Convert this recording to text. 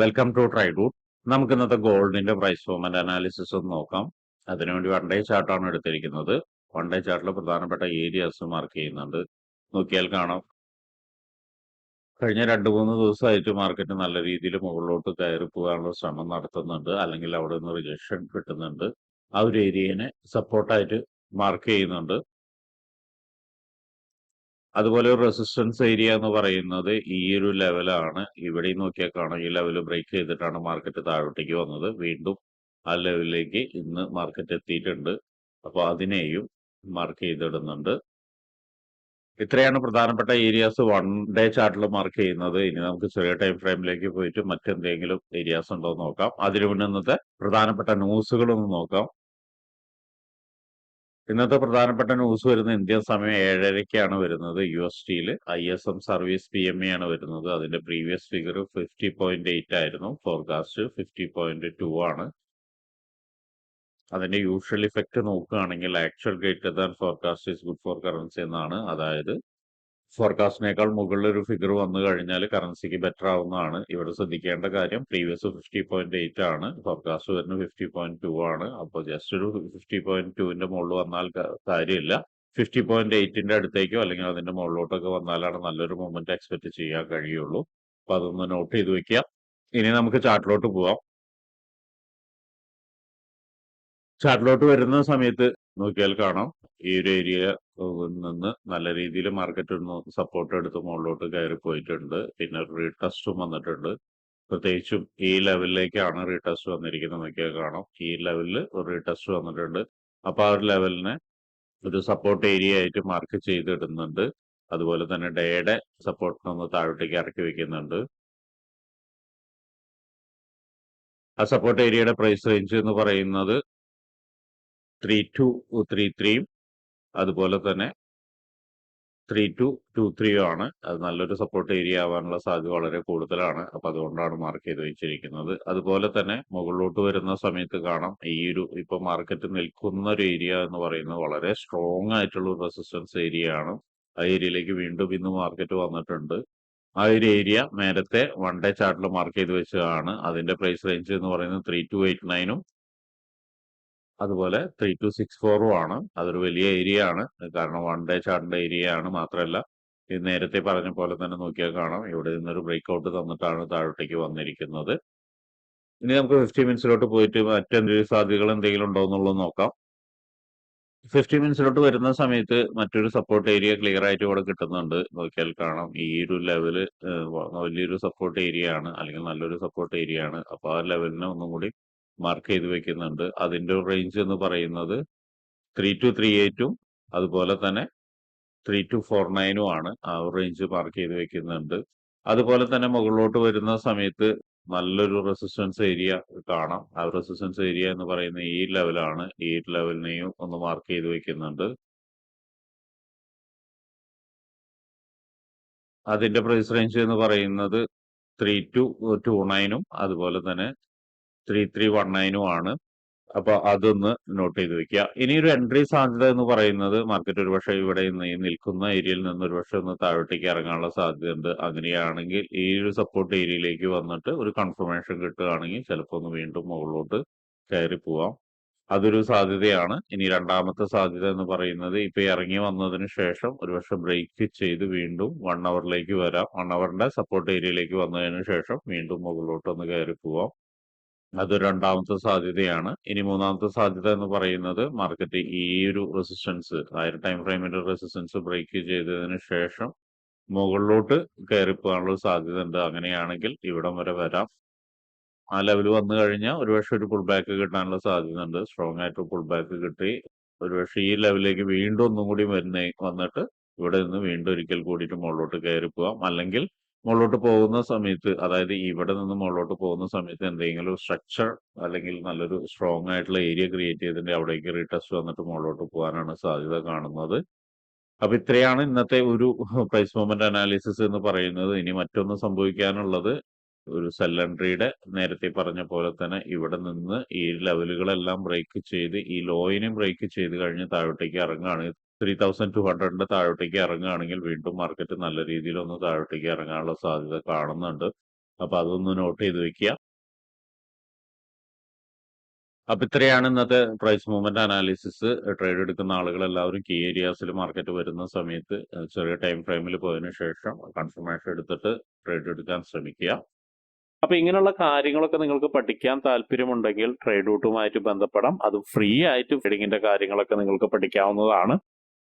Welcome to ട്രൈഡൂട്ട് നമുക്ക് ഇന്നത്തെ ഗോൾഡിന്റെ പ്രൈസ് ഫോമന്റ് അനാലിസിസ് ഒന്ന് നോക്കാം. അതിനുവേണ്ടി വൺ ഡേ ചാർട്ടാണ് എടുത്തിരിക്കുന്നത്. വൺ ഡേ ചാർട്ടിൽ പ്രധാനപ്പെട്ട ഏരിയാസ് മാർക്ക് ചെയ്യുന്നുണ്ട്. നോക്കിയാൽ കാണാം. കഴിഞ്ഞ രണ്ട് മൂന്ന് ദിവസമായിട്ട് മാർക്കറ്റ് നല്ല രീതിയിൽ മുകളിലോട്ട് കയറി പോകാനുള്ള ശ്രമം നടത്തുന്നുണ്ട്. അല്ലെങ്കിൽ അവിടെ നിന്ന് റിജക്ഷൻ കിട്ടുന്നുണ്ട്. ആ ഒരു ഏരിയനെ സപ്പോർട്ടായിട്ട് മാർക്ക് ചെയ്യുന്നുണ്ട്. അതുപോലെ ഒരു റെസിസ്റ്റൻസ് ഏരിയ എന്ന് പറയുന്നത് ഈ ഒരു ലെവലാണ് ഇവിടെ നോക്കിയാൽ കാണാം. ഈ ലെവൽ ബ്രേക്ക് ചെയ്തിട്ടാണ് മാർക്കറ്റ് താഴോട്ടേക്ക് വന്നത്. വീണ്ടും ആ ലെവലിലേക്ക് ഇന്ന് മാർക്കറ്റ് എത്തിയിട്ടുണ്ട്. അപ്പോൾ അതിനെയും മാർക്ക് ചെയ്തിടുന്നുണ്ട്. ഇത്രയാണ് പ്രധാനപ്പെട്ട ഏരിയാസ് വൺ ഡേ ചാർട്ടിൽ മാർക്ക് ചെയ്യുന്നത്. ഇനി നമുക്ക് ചെറിയ ടൈം ഫ്രെയിമിലേക്ക് പോയിട്ട് മറ്റെന്തെങ്കിലും ഏരിയാസ് ഉണ്ടോ എന്ന് നോക്കാം. അതിനു മുന്നേ ഇന്നത്തെ പ്രധാനപ്പെട്ട ന്യൂസുകളൊന്ന് നോക്കാം. ഇന്നത്തെ പ്രധാനപ്പെട്ട ന്യൂസ് വരുന്നത് ഇന്ത്യൻ സമയം ഏഴരയ്ക്കാണ് വരുന്നത്. യു എസ് ടിയിൽ I S M service P M A ആണ് വരുന്നത്. അതിന്റെ previous figure fifty point eight ആയിരുന്നു. ഫോർകാസ്റ്റ് ഫിഫ്റ്റി പോയിന്റ് ടു ആണ്. അതിന്റെ യൂഷ്വൽ ഇഫക്റ്റ് നോക്കുകയാണെങ്കിൽ actual greater than forecast is good for currency എന്നാണ്. അതായത് ഫോർകാസ്റ്റിനേക്കാൾ മുകളിൽ ഒരു ഫിഗർ വന്നു കഴിഞ്ഞാൽ കറൻസിക്ക് ബെറ്റർ ആവുന്നതാണ്. ഇവിടെ ശ്രദ്ധിക്കേണ്ട കാര്യം പ്രീവിയസ് ഫിഫ്റ്റി പോയിന്റ് എയ്റ്റ് ആണ്. ഫോർകാസ്റ്റ് വരുന്നത് ഫിഫ്റ്റി പോയിന്റ് ടു ആണ്. അപ്പോൾ ജസ്റ്റ് ഒരു ഫിഫ്റ്റി പോയിന്റ് ടുവിന്റെ മുകളിൽ വന്നാൽ കാര്യമില്ല. ഫിഫ്റ്റി പോയിന്റ് എയ്റ്റിന്റെ അടുത്തേക്കോ അല്ലെങ്കിൽ അതിന്റെ മുകളിലോട്ടൊക്കെ വന്നാലാണ് നല്ലൊരു മൂവ്മെന്റ് എക്സ്പെക്ട് ചെയ്യാൻ കഴിയുള്ളൂ. അപ്പൊ അതൊന്ന് നോട്ട് ചെയ്ത് വെക്കുക. ഇനി നമുക്ക് ചാർട്ടിലോട്ട് പോവാം. ചാർട്ടിലോട്ട് വരുന്ന സമയത്ത് നോക്കിയാൽ കാണാം. ഈ ഒരു ഏരിയ നിന്ന് നല്ല രീതിയിൽ മാർക്കറ്റ് സപ്പോർട്ട് എടുത്ത് മുകളിലോട്ട് കയറി പോയിട്ടുണ്ട്. പിന്നെ റീടെസ്റ്റും വന്നിട്ടുണ്ട്. പ്രത്യേകിച്ചും ഈ ലെവലിലേക്കാണ് റീടെസ്റ്റ് വന്നിരിക്കുന്നത് എന്നൊക്കെ കാണാം. ഈ ലെവലിൽ ഒരു റീടെസ്റ്റ് വന്നിട്ടുണ്ട്. അപ്പൊ ആ ഒരു ലെവലിനെ ഒരു സപ്പോർട്ട് ഏരിയ ആയിട്ട് മാർക്ക് ചെയ്തിടുന്നുണ്ട്. അതുപോലെ തന്നെ ഡേയുടെ സപ്പോർട്ടിനൊന്ന് താഴോട്ടേക്ക് ഇറക്കി വെക്കുന്നുണ്ട്. ആ സപ്പോർട്ട് ഏരിയയുടെ പ്രൈസ് റേഞ്ച് എന്ന് പറയുന്നത് ത്രീ ടു ത്രീ ത്രീയും അതുപോലെ തന്നെ ത്രീ ടു ടു ത്രീയും ആണ്. അത് നല്ലൊരു സപ്പോർട്ട് ഏരിയ ആവാനുള്ള സാധ്യത വളരെ കൂടുതലാണ്. അപ്പൊ അതുകൊണ്ടാണ് മാർക്ക് ചെയ്ത് വെച്ചിരിക്കുന്നത്. അതുപോലെ തന്നെ മുകളിലോട്ട് വരുന്ന സമയത്ത് കാണാം. ഈ ഒരു ഇപ്പൊ മാർക്കറ്റ് നിൽക്കുന്ന ഒരു ഏരിയ എന്ന് പറയുന്നത് വളരെ സ്ട്രോങ് ആയിട്ടുള്ള ഒരു റെസിസ്റ്റൻസ് ഏരിയ ആണ്. ആ ഏരിയയിലേക്ക് വീണ്ടും ഇന്ന് മാർക്കറ്റ് വന്നിട്ടുണ്ട്. ആ ഒരു ഏരിയ നേരത്തെ വൺ ഡേ ചാർട്ടിൽ മാർക്ക് ചെയ്ത് വെച്ചതാണ്. അതിന്റെ പ്രൈസ് റേഞ്ച് എന്ന് പറയുന്നത് ത്രീ ടു എയ്റ്റ് നയനും അതുപോലെ ത്രീ ടു സിക്സ് ഫോറും ആണ്. അതൊരു വലിയ ഏരിയ ആണ്. കാരണം വൺ ഡേ ചാർട്ടിന്റെ ഏരിയ ആണ് മാത്രമല്ല. ഇത് നേരത്തെ പറഞ്ഞ പോലെ തന്നെ നോക്കിയാൽ കാണാം. ഇവിടെ നിന്നൊരു ബ്രേക്ക് ഔട്ട് തന്നിട്ടാണ് താഴോട്ടേക്ക് വന്നിരിക്കുന്നത്. ഇനി നമുക്ക് ഫിഫ്റ്റി മിനിറ്റ്സിലോട്ട് പോയിട്ട് മറ്റെന്തെങ്കിലും സാധ്യതകൾ എന്തെങ്കിലും ഉണ്ടോ എന്നുള്ളത് നോക്കാം. ഫിഫ്റ്റി മിനിറ്റ്സിലോട്ട് വരുന്ന സമയത്ത് മറ്റൊരു സപ്പോർട്ട് ഏരിയ ക്ലിയർ ആയിട്ട് ഇവിടെ കിട്ടുന്നുണ്ട്. നോക്കിയാൽ കാണാം. ഈ ഒരു ലെവൽ വലിയൊരു സപ്പോർട്ട് ഏരിയ ആണ് അല്ലെങ്കിൽ നല്ലൊരു സപ്പോർട്ട് ഏരിയ ആണ്. അപ്പൊ ആ ലെവലിനെ ഒന്നും കൂടി മാർക്ക് ചെയ്ത് വെക്കുന്നുണ്ട്. അതിന്റെ റേഞ്ച് എന്ന് പറയുന്നത് ത്രീ ടു ത്രീ എയ്റ്റും അതുപോലെ തന്നെ ത്രീ ടു ഫോർ നയനും ആണ് ആ റേഞ്ച് മാർക്ക് ചെയ്ത് വെക്കുന്നുണ്ട്. അതുപോലെ തന്നെ മുകളിലോട്ട് വരുന്ന സമയത്ത് നല്ലൊരു റെസിസ്റ്റൻസ് ഏരിയ കാണാം. ആ റെസിസ്റ്റൻസ് ഏരിയ എന്ന് പറയുന്ന ഈ ലെവലാണ് ഈ ലെവലിനെയും ഒന്ന് മാർക്ക് ചെയ്ത് വെക്കുന്നുണ്ട്. അതിന്റെ പ്രൈസ് റേഞ്ച് എന്ന് പറയുന്നത് ത്രീ ടു ടു നയനും അതുപോലെ തന്നെ ത്രീ ത്രീ വൺ നയനും ആണ്. അപ്പൊ അതൊന്ന് നോട്ട് ചെയ്ത് വെക്കുക ഇനി ഒരു എൻട്രി സാധ്യത എന്ന് പറയുന്നത് മാർക്കറ്റ് ഒരുപക്ഷെ ഇവിടെ ഈ നിൽക്കുന്ന ഏരിയയിൽ നിന്ന് ഒരുപക്ഷെ ഒന്ന് താഴോട്ടേക്ക് ഇറങ്ങാനുള്ള സാധ്യതയുണ്ട്. അങ്ങനെയാണെങ്കിൽ ഈ ഒരു സപ്പോർട്ട് ഏരിയയിലേക്ക് വന്നിട്ട് ഒരു കൺഫർമേഷൻ കിട്ടുകയാണെങ്കിൽ ചിലപ്പോൾ ഒന്ന് വീണ്ടും മുകളിലോട്ട് കയറി പോവാം. അതൊരു സാധ്യതയാണ്. ഇനി രണ്ടാമത്തെ സാധ്യത എന്ന് പറയുന്നത് ഇപ്പൊ ഇറങ്ങി വന്നതിന് ശേഷം ഒരുപക്ഷെ ബ്രേക്ക് ചെയ്ത് വീണ്ടും വൺ അവറിലേക്ക് വരാം. വൺ അവറിന്റെ സപ്പോർട്ട് ഏരിയയിലേക്ക് വന്നതിന് ശേഷം വീണ്ടും മുകളിലോട്ട് ഒന്ന് കയറി പോവാം. അത് രണ്ടാമത്തെ സാധ്യതയാണ്. ഇനി മൂന്നാമത്തെ സാധ്യത എന്ന് പറയുന്നത് മാർക്കറ്റ് ഈ ഒരു റെസിസ്റ്റൻസ് ആയിരം ടൈം ഫ്രെയിമിന്റെ റെസിസ്റ്റൻസ് ബ്രേക്ക് ചെയ്തതിന് ശേഷം മുകളിലോട്ട് കയറി പോകാനുള്ള സാധ്യത ഉണ്ട്. അങ്ങനെയാണെങ്കിൽ ഇവിടം വരെ വരാം. ആ ലെവൽ വന്നു കഴിഞ്ഞാൽ ഒരുപക്ഷെ ഒരു പുൾ ബാക്ക് കിട്ടാനുള്ള സാധ്യത ഉണ്ട്. സ്ട്രോങ് ആയിട്ട് പുൾ ബാക്ക് കിട്ടി. ഒരുപക്ഷെ ഈ ലെവലിലേക്ക് വീണ്ടും ഒന്നും കൂടി വന്നിട്ട് ഇവിടെ നിന്ന് വീണ്ടും ഒരിക്കൽ കൂടിയിട്ട് മുകളിലോട്ട് കയറി പോവാം അല്ലെങ്കിൽ മുകളിലോട്ട് പോകുന്ന സമയത്ത് അതായത് ഇവിടെ നിന്ന് മുകളിലോട്ട് പോകുന്ന സമയത്ത് എന്തെങ്കിലും സ്ട്രക്ചർ അല്ലെങ്കിൽ നല്ലൊരു സ്ട്രോങ് ആയിട്ടുള്ള ഏരിയ ക്രിയേറ്റ് ചെയ്തിട്ട് അവിടേക്ക് റീടെസ്റ്റ് വന്നിട്ട് മുകളിലോട്ട് പോകാനാണ് സാധ്യത കാണുന്നത്. അപ്പൊ ഇത്രയാണ് ഇന്നത്തെ ഒരു പ്രൈസ് മൂവ്മെന്റ് അനാലിസിസ് എന്ന് പറയുന്നത്. ഇനി മറ്റൊന്ന് സംഭവിക്കാനുള്ളത് ഒരു സെല്ലൻട്രിയുടെ നേരത്തെ പറഞ്ഞ പോലെ തന്നെ ഇവിടെ നിന്ന് ഈ ലെവലുകളെല്ലാം ബ്രേക്ക് ചെയ്ത് ഈ ലോയിനെ ബ്രേക്ക് ചെയ്ത് കഴിഞ്ഞ് താഴോട്ടേക്ക് ഇറങ്ങുകയാണ്. ത്രീ തൗസൻഡ് ടു ഹൺഡ്രഡിന്റെ താഴോട്ടേക്ക് ഇറങ്ങുകയാണെങ്കിൽ വീണ്ടും മാർക്കറ്റ് നല്ല രീതിയിൽ ഒന്ന് താഴോട്ടേക്ക് ഇറങ്ങാനുള്ള സാധ്യത കാണുന്നുണ്ട്. അപ്പൊ അതൊന്ന് നോട്ട് ചെയ്ത് വെക്കുക. അപ്പൊ ഇത്രയാണ് ഇന്നത്തെ പ്രൈസ് മൂവ്മെന്റ് അനാലിസിസ് ട്രേഡ് എടുക്കുന്ന ആളുകൾ എല്ലാവരും കീ ഏരിയാസിൽ മാർക്കറ്റ് വരുന്ന സമയത്ത് ചെറിയ ടൈം ഫ്രെയിമിൽ പോയതിനു ശേഷം കൺഫർമേഷൻ എടുത്തിട്ട് ട്രേഡ് എടുക്കാൻ ശ്രമിക്കുക. അപ്പൊ ഇങ്ങനെയുള്ള കാര്യങ്ങളൊക്കെ നിങ്ങൾക്ക് പഠിക്കാൻ താല്പര്യമുണ്ടെങ്കിൽ ട്രേഡ് റൂട്ടുമായിട്ട് ബന്ധപ്പെടാം. അത് ഫ്രീ ആയിട്ട് ട്രേഡിങ്ങിന്റെ കാര്യങ്ങളൊക്കെ നിങ്ങൾക്ക് പഠിക്കാവുന്നതാണ്.